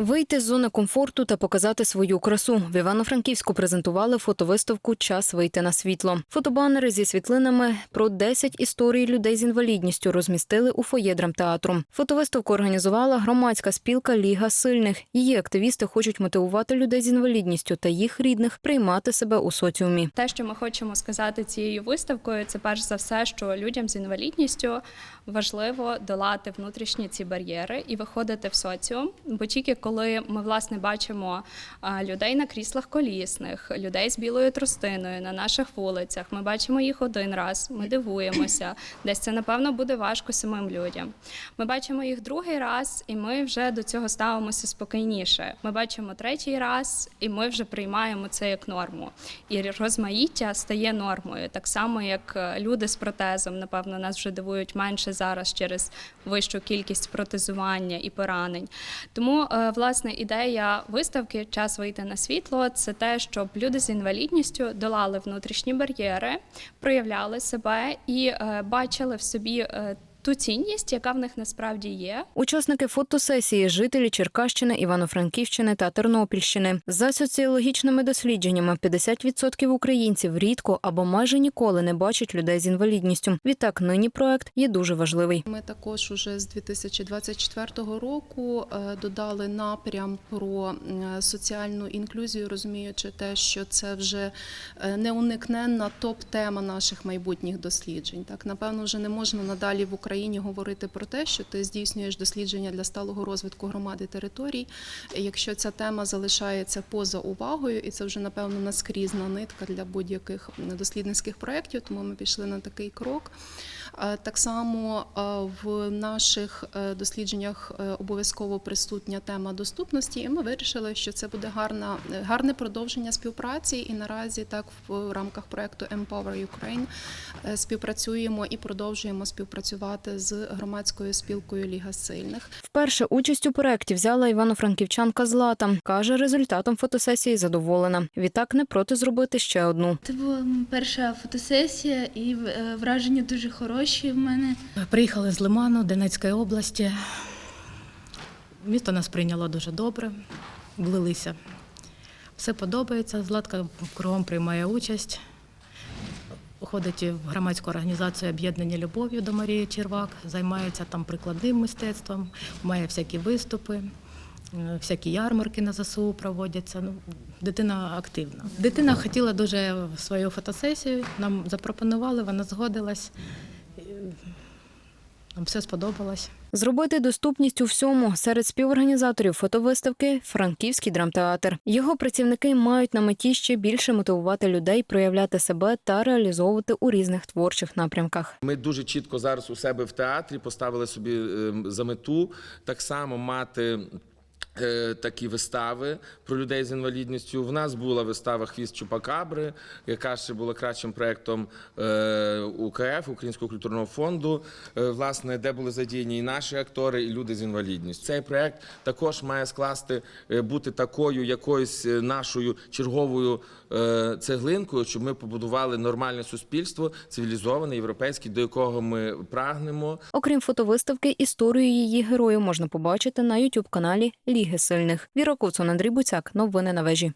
Вийти з зони комфорту та показати свою красу. В Івано-Франківську презентували фотовиставку Час вийти на світло. Фотобанери зі світлинами про 10 історій людей з інвалідністю розмістили у фоє драмтеатру. Фотовиставку організувала громадська спілка Ліга сильних. Її активісти хочуть мотивувати людей з інвалідністю та їх рідних приймати себе у соціумі. Те, що ми хочемо сказати цією виставкою, це перш за все, що людям з інвалідністю важливо долати внутрішні ці бар'єри і виходити в соціум. Бо тільки коли ми власне бачимо людей на кріслах колісних, людей з білою тростиною на наших вулицях, ми бачимо їх один раз, ми дивуємося. Десь це напевно буде важко самим людям. Ми бачимо їх другий раз, і ми вже до цього ставимося спокійніше. Ми бачимо третій раз, і ми вже приймаємо це як норму. І розмаїття стає нормою, так само як е, люди з протезом, напевно, нас вже дивують менше зараз через вищу кількість протезування і поранень. Тому, е, власне, ідея виставки Час вийти на світло це те, щоб люди з інвалідністю долали внутрішні бар'єри, проявляли себе і е, бачили в собі. Ту цінність, яка в них насправді є, Учасники фотосесії жителі Черкащини, Івано-Франківщини та Тернопільщини. За соціологічними дослідженнями, 50% українців рідко або майже ніколи не бачать людей з інвалідністю. Відтак, нині проект є дуже важливий. Ми також уже з 2024 року е, додали напрям про соціальну інклюзію, розуміючи те, що це вже е, неуникненна топ-тема наших майбутніх досліджень. Так, напевно, вже не можна надалі в Україні говорити про те, що ти здійснюєш дослідження для сталого розвитку громади територій, якщо ця тема залишається поза увагою, і це вже напевно наскрізна нитка для будь-яких дослідницьких проєктів, тому ми пішли на такий крок. Е, Так само е, в наших е, дослідженнях обов'язково присутня тема доступності, і ми вирішили, що це буде гарна, гарне продовження співпраці. І наразі так в рамках проекту Empower Ukraine співпрацюємо і продовжуємо співпрацювати з громадською спілкою Ліга сильних. Вперше участь у проекті взяла івано-франківчанка Злата. Каже, результатом фотосесії задоволена. Відтак не проти зробити ще одну. Це була перша фотосесія, і враження дуже хороші в мене. Приїхали з Лиману, Донецької області. Місто нас прийняло дуже добре, влилися. Все подобається. Златка кругом приймає участь. Ходить в громадську організацію об'єднання любов'ю до Марії Червак, займається там прикладним мистецтвом, має всякі виступи, всякі ярмарки на ЗСУ проводяться. Ну, дитина активна. Дитина хотіла дуже свою фотосесію, нам запропонували, вона згодилась. Нам все сподобалось. Зробити доступність у всьому серед співорганізаторів фотовиставки Франківський драмтеатр. Його працівники мають на меті ще більше мотивувати людей проявляти себе та реалізовувати у різних творчих напрямках. Ми дуже чітко зараз у себе в театрі поставили собі е, за мету так само мати. Е, Такі вистави про людей з інвалідністю. В нас була вистава Хвіст Чупакабри, яка ще була кращим проєктом е, УКФ Українського культурного фонду, е, власне, де були задіяні і наші актори, і люди з інвалідністю. Цей проєкт також має скласти бути такою якоюсь нашою черговою цеглинкою, щоб ми побудували нормальне суспільство, цивілізоване, європейське, до якого ми прагнемо. Окрім фотовиставки, історію її героїв можна побачити на ютуб каналі Ліги Сильних. Віра Куцун, Андрій Буцяк. Новини на вежі.